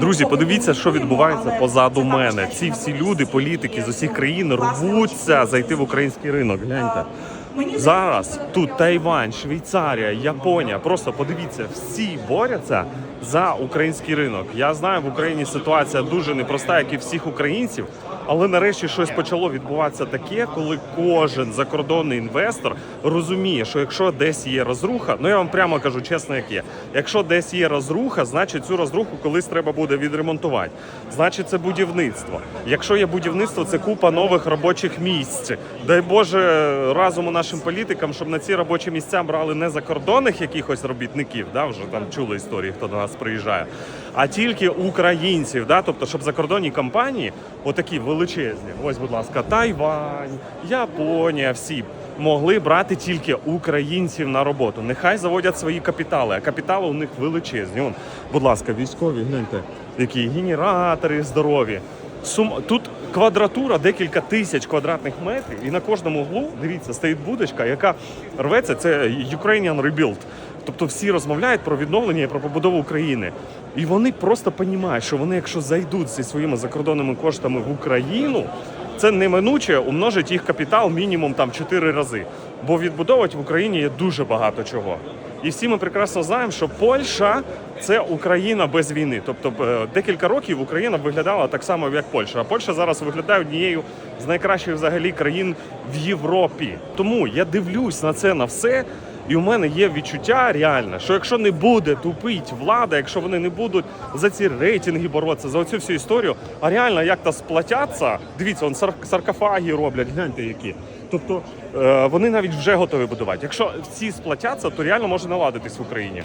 Друзі, подивіться, що відбувається позаду мене. Ці всі люди, політики з усіх країн рвуться зайти в український ринок. Гляньте. Зараз тут Тайвань, Швейцарія, Японія. Просто подивіться, всі борються за український ринок. Я знаю, в Україні ситуація дуже непроста, як і всіх українців. Але нарешті щось почало відбуватися таке, коли кожен закордонний інвестор розуміє, що якщо десь є розруха, ну я вам прямо кажу чесно, як є. Якщо десь є розруха, значить цю розруху колись треба буде відремонтувати. Значить, це будівництво. Якщо є будівництво, це купа нових робочих місць. Дай Боже разуму нашим політикам, щоб на ці робочі місця брали не закордонних якихось робітників, да, вже там чули історії, хто до нас приїжджає, а тільки українців. Да, тобто, щоб закордонні компанії, отакі величезні, ось, будь ласка, Тайвань, Японія, всі. Могли брати тільки українців на роботу. Нехай заводять свої капітали, а капітали у них величезні. Вон, будь ласка, військові, гляньте, які генератори здорові. Сум... Тут квадратура декілька тисяч квадратних метрів, і на кожному углу, дивіться, стоїть будочка, яка рветься. Це Ukrainian Rebuild. Тобто всі розмовляють про відновлення і про побудову України. І вони просто розуміють, що вони, якщо зайдуть зі своїми закордонними коштами в Україну, це неминуче умножить їх капітал мінімум там 4 рази. Бо відбудовувати в Україні є дуже багато чого. І всі ми прекрасно знаємо, що Польща це Україна без війни. Тобто е, декілька років Україна виглядала так само, як Польща. А Польща зараз виглядає однією з найкращих взагалі країн в Європі. Тому я дивлюсь на це на все. І у мене є відчуття реальне, що якщо не буде тупить влада, якщо вони не будуть за ці рейтинги боротися, за оцю всю історію, а реально як то сплатяться, дивіться, он саркофаги роблять, гляньте які. Тобто е, вони навіть вже готові будувати. Якщо всі сплатяться, то реально може наладитись в Україні.